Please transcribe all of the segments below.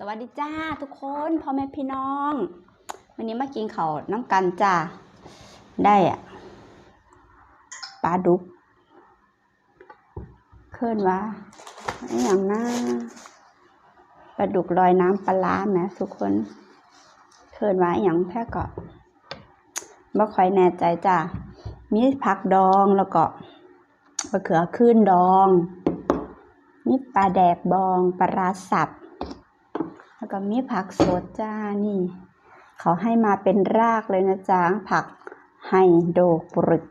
สวัสดีจ้าทุกคนพ่อแม่พี่น้อง วันนี้มากินเขาน้ำกันจ้าได้อะปลาดุกเคลื่อนว่าอย่างน่าปลาดุกลอยน้ำปลาร้าแหมทุกคนเคลื่อนว่าอย่างแท้ก็บ่ค่อยแน่ใจจ้ามีผักดองแล้วก็มะเขือขึ้นดองมีปลาแดกบองปลาสับ แล้วก็มีผักสดจ้านี่ เขาให้มาเป็นรากเลยนะจ๊ะผักไฮโดรปรึก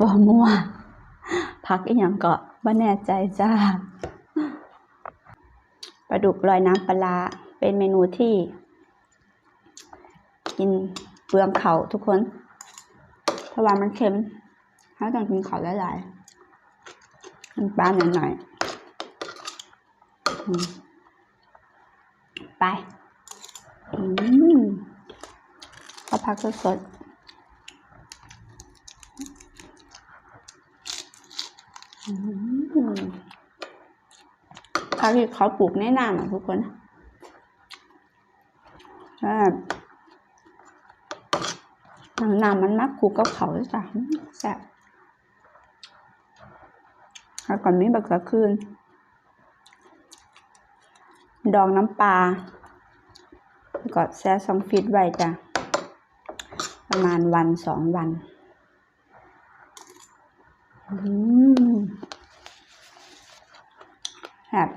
ว่ามั่วผักอีกอย่างก็ไม่แน่ใจจ้าปลาดุกลอยน้ำปลาเป็นเมนูที่ กินเปลืองเขาทุกคนเพราะว่ามันเค็มเขาต้องกินเขาหลายๆมันปลาหน่อยๆ ไปอืมข้าวผักสดๆอืมผักที่เขาปลูกในะนำอะทุกคนแบบน้ำมันมักคลุกกับเขาจ้ะแซ่บแล้วก่อนมีบักเขือคืน ดองน้ำปลาก็แช่ซองฟิตไว้จ้ะ ประมาณวันสองวันอืมแบบ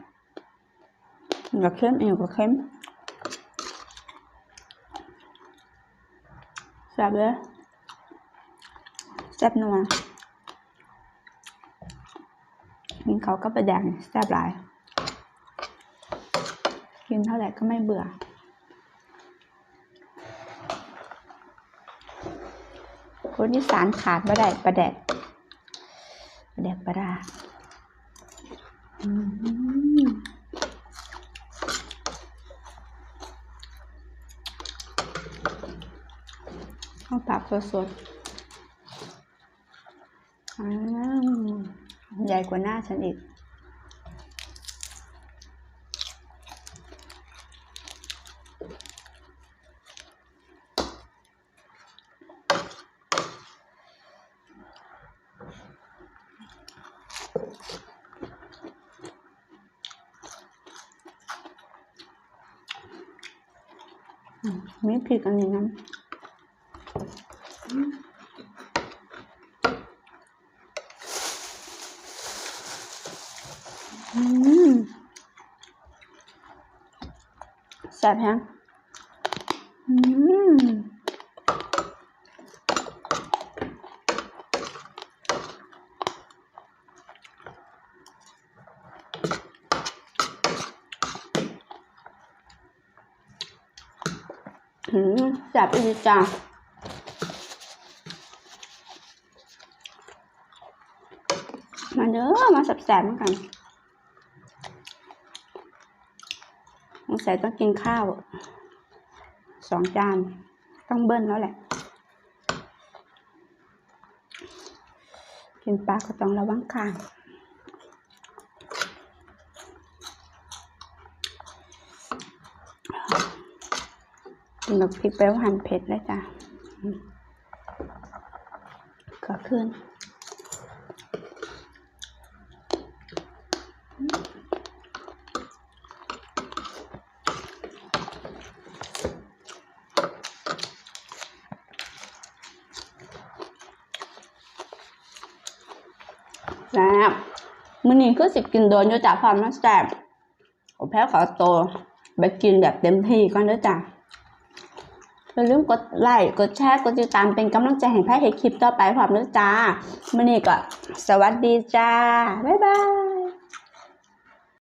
มันก็เข้มองก็เข้มแซ่บเลยแซ่บนัวกินเขาก็ไปแดงแซ่บหลาย กินเท่าไหร่ก็ไม่เบื่อ คนที่สารขาดไม่ได้ประแดดประแดดประดาข้าวผักสดๆอ้าใหญ่กว่าหน้าฉันอีก มมีพริกอันนี้นะอืมแซ่บแฮงอืม หืมแซ่บอีกจ้ามาเด้อมาแซ่บๆเหมือนกันสงสัยต้องกินข้าวสองจาน ต้องเบิ้ลแล้วแหละ กินปลาก็ต้องระวังข้าง กินแบบพริกแป้วหั่นเผ็ดเลยจ้ะก็ขึ้นแซ่บมื้อนี้คือสิกินโดนอยู่จ้ะพร้อมมันแซ่บโอแพ้ขอโตไปกินแบบเต็มที่ก่อนเด้อจ้ะ อย่าลืมกดไลค์กดแชร์กดติดตามเป็นกำลังใจให้แพ้เห็นคลิปต่อไปพร้อมเด้อจ้ามื้อนี้ก็สวัสดีจ้า บ๊ายบาย